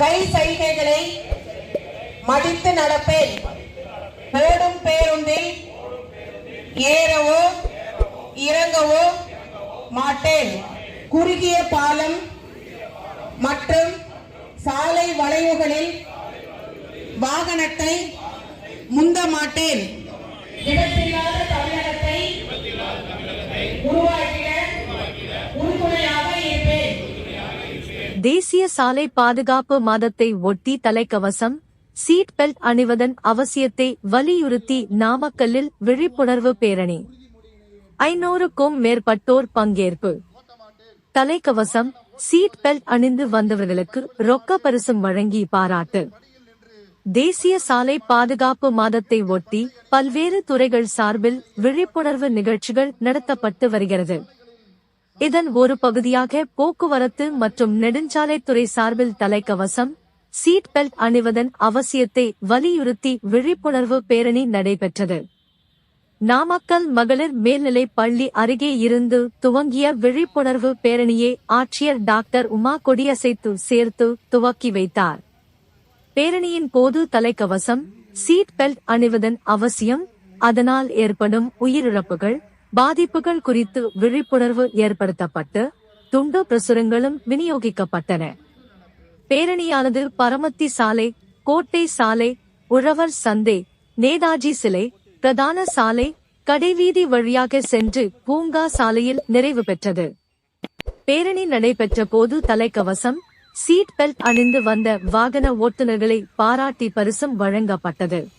கை சைகைகளை மடித்து நடப்பேன். ஓடும் பேருந்தில் ஏறவோ இறங்கவோ மாட்டேன். குறுகிய பாலம் மற்றும் சாலை வளைவுகளில் வாகனத்தை முந்த மாட்டேன். இடத்தில்லாத தமிழகத்தை தேசிய சாலை பாதுகாப்பு மாதத்தை ஒட்டி தலைக்கவசம் சீட் பெல்ட் அணிவதன் அவசியத்தை வலியுறுத்தி நாமக்கல்லில் விழிப்புணர்வு பேரணி. ஐநூறுக்கும் மேற்பட்டோர் பங்கேற்பு. தலைக்கவசம் சீட் பெல்ட் அணிந்து வந்தவர்களுக்கு ரொக்க பரிசும் வழங்கி பாராட்டு. தேசிய சாலை பாதுகாப்பு மாதத்தை ஒட்டி பல்வேறு துறைகள் சார்பில் விழிப்புணர்வு நிகழ்ச்சிகள் நடத்தப்பட்டு வருகிறது. இதன் ஒரு பகுதியாக போக்குவரத்து மற்றும் நெடுஞ்சாலைத்துறை சார்பில் தலைக்கவசம் சீட் பெல்ட் அணிவதன் அவசியத்தை வலியுறுத்தி விழிப்புணர்வு பேரணி நடைபெற்றது. நாமக்கல் மகளிர் மேல்நிலை பள்ளி அருகே இருந்து துவங்கிய விழிப்புணர்வு பேரணியை ஆட்சியர் டாக்டர் உமா கொடியசைத்து சேர்த்து துவக்கி வைத்தார். பேரணியின் போது தலைக்கவசம் சீட் பெல்ட் அணிவதன் அவசியம் அதனால் ஏற்படும் உயிரிழப்புகள் பாதிப்புகள் குறித்து விழிப்புணர்வு ஏற்படுத்தப்பட்டு துண்டு பிரசுரங்களும் விநியோகிக்கப்பட்டன. பேரணியானது பரமத்தி சாலை கோட்டை சாலை உழவர் சந்தை நேதாஜி சிலை பிரதான சாலை கடைவீதி வழியாக சென்று பூங்கா சாலையில் நிறைவு பெற்றது. பேரணி நடைபெற்ற போது தலைக்கவசம் சீட் பெல்ட் அணிந்து வந்த வாகன ஓட்டுநர்களை பாராட்டி பரிசும் வழங்கப்பட்டது.